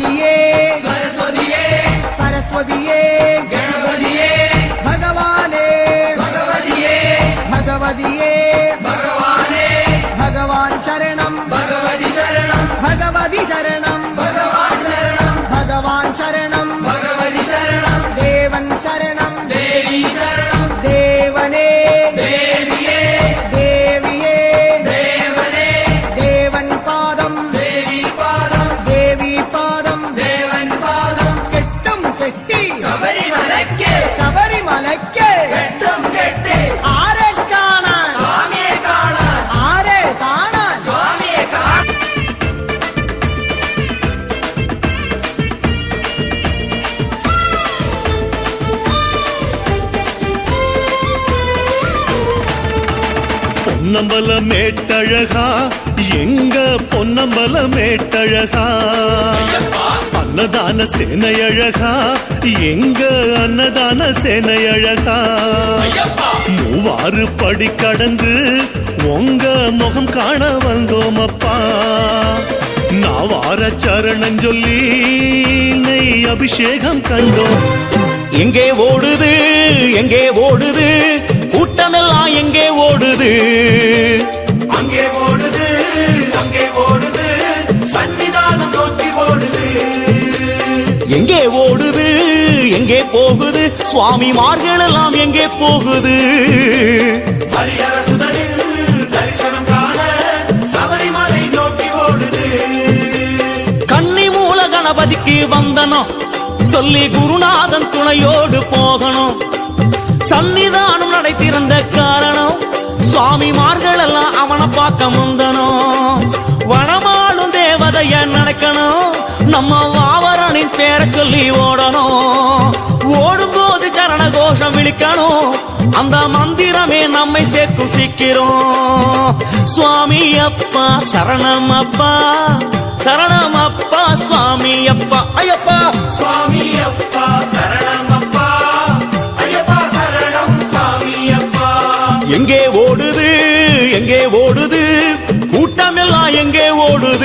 ഗണപതിയേ സരസ്വതിയേ സരസ്വതിയേ ഗണപതിയേ ഭഗവാനേ ഭഗവതിയേ ഭഗവതിയേ ഭഗവാനേ ഭഗവാൻ ശരണം ഭഗവതി ശരണം ഭഗവതി ശരണം பொன்னம்பல மேட்டழகா எங்க பொன்னம்பல மேட்டழகா அன்னதான சேனையழகா? எங்க அன்னதான சேனையழகா? மூவாறு படி கடந்து உங்க முகம் காண வந்தோமப்பா. வார சரணம் சொல்லி நெய் அபிஷேகம் கண்டோம். எங்கே ஓடுது? எங்கே ஓடுது? கூட்டமெல்லாம் எங்கே ஓடுது? அங்கே ஓடுது அங்கே ஓடுது சன்னிதானம் நோக்கி ஓடுது. எங்கே ஓடுது? எங்கே போகுது? சுவாமிமார்கள் எல்லாம் எங்கே போகுது? கன்னி மூல கணபதிக்கு வந்தனம். சொல்லி குருநாதன் துணையோடு போகணும். காரணம் சுவாமிமார்கள் எல்லாம் அவனை பார்க்க முந்தனும். வனமாளும் தேவதைய நடக்கணும். நம்ம வாவரனின் பேரை சொல்லி ஓடணும். ஓடும்போது கரண கோஷம் விழிக்கணும். அந்த மந்திரமே நம்மை சேர்க்கும் சீக்கிரம். சுவாமி அப்பா சரணம் அப்பா சரணம் அப்பா சுவாமி அப்பா ஐயப்பா. சுவாமி அப்பா சரணம் அப்பா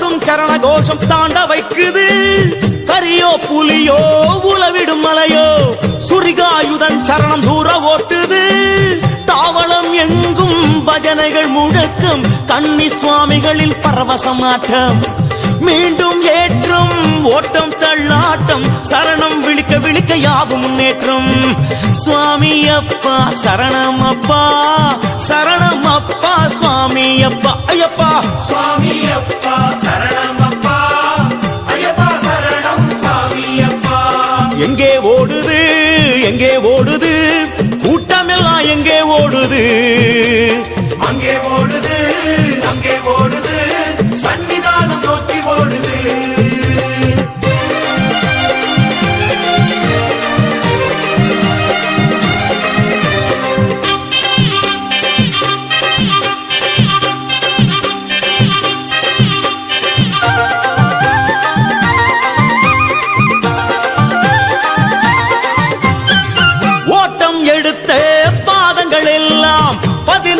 ஓடும் சரண கோஷம் தாண்ட வைக்குது. கரியோ புலியோ உளவிடும் மலையோ சுரிகாயுதன் சரணம் தூர ஓட்டுது. தாவளம் எங்கும் பஜனைகள் முழக்கம் கன்னி சுவாமிகளின் பரவசமாட்டம் மீண்டும் ஏற்றும் ஓட்டம் தள்ளாட்டம். சரணம் விழிக்க விழிக்க யாவும் முன்னேற்றம். சுவாமி அப்பா சரணம் அப்பா சரணம் அப்பா சுவாமி அப்பா ஐயப்பா. சுவாமி அப்பா எங்கே ஓடுது? எங்கே ஓடுது? கூட்டமெல்லாம் எங்கே ஓடுது? அங்கே ஓடுது அங்கே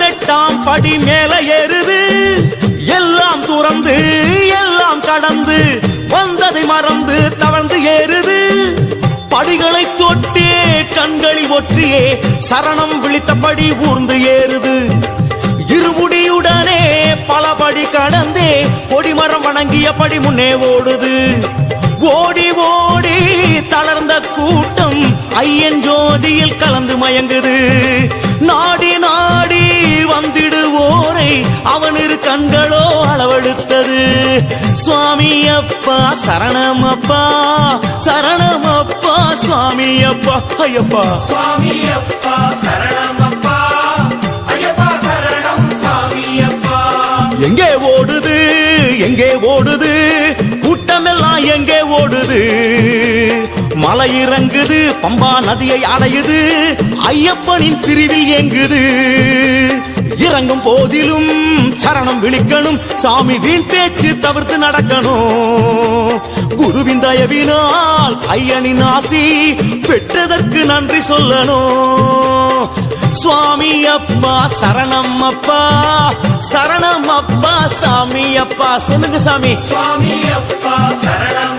பதினெட்டாம் படி மேல ஏறுது. எல்லாம் துறந்து எல்லாம் கடந்து வந்ததை மறந்து தவழ்ந்து ஏறுது. படிகளை தொட்டே கண்களில் ஒற்றியே சரணம் விழித்தபடி ஊர்ந்து ஏறுது. இருமுடியுடனே பலபடி கடந்தே கொடிமரம் வணங்கியபடி முன்னே ஓடுது. ஓடி ஓடி தளர்ந்த கூட்டம் ஐயன் ஜோதியில் கலந்து மயங்குது. நாடி நாடி அவன் இரு கண்களோ அளவெடுத்தது. சுவாமி அப்பா சரணம் அப்பா சரணம் அப்பா சுவாமி அப்பா ஐயப்பா. சுவாமி அப்பா சரணம் அப்பா ஐயப்பா சரணம் சாமி அப்பா எங்கே ஓடுது எங்கே ஓடுது கூட்டமெல்லாம் ஏறுது மலை இறங்குது பம்பா நதியை அடையுது ஐயப்பனின் பிரிவில் ஏங்குது இறங்கும் போதிலும் சரணம் விழிக்கணும். சாமி வீண் பேச்சு தவிர்த்து நடக்கணும். குருவின் தயவினால் ஐயனின் ஆசி பெற்றதற்கு நன்றி சொல்லணும். சுவாமி அப்பா சரணம் அப்பா சரணம் அப்பா சாமி அப்பா. சொல்லுங்க சாமி. சுவாமி அப்பா சரணம்